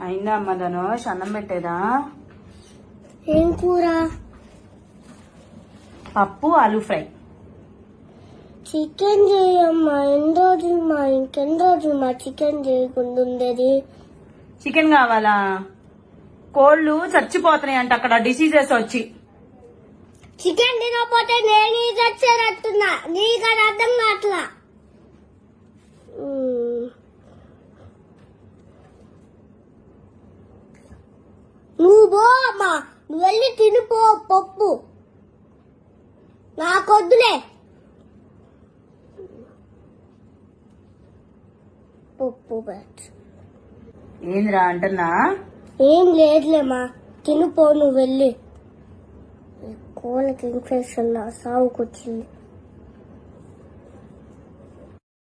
అయిందా అమ్మ ధనుష్? అన్నం పెట్టేదా? ఏం కూర? పప్పు ఆలూ ఫ్రై. చికెన్ చేయమ్మా. ఎన్ని రోజులు మా ఇంకెన్ని రోజులు మా చికెన్ చేయకుండా ఉండేది? చికెన్ కావాలా? కోళ్ళు చచ్చిపోతున్నాయి అంట అక్కడ డిసీజెస్ వచ్చి. చికెన్ తినకపోతే నేను ఇది వచ్చేటట్టున్నా నీకు అది అర్థం కావట్లా? నువ్వు పో అమ్మా నువ్వు వెళ్ళి తినిపో పప్పు. నాకొద్దులే పప్పు బట్ ఏందిరా అంటున్నా? ఏం లేదులేమ్మా తినిపో నువ్వు వెళ్ళి. కోళ్ళకి ఇన్ఫెక్షన్ నా సాగుకొచ్చింది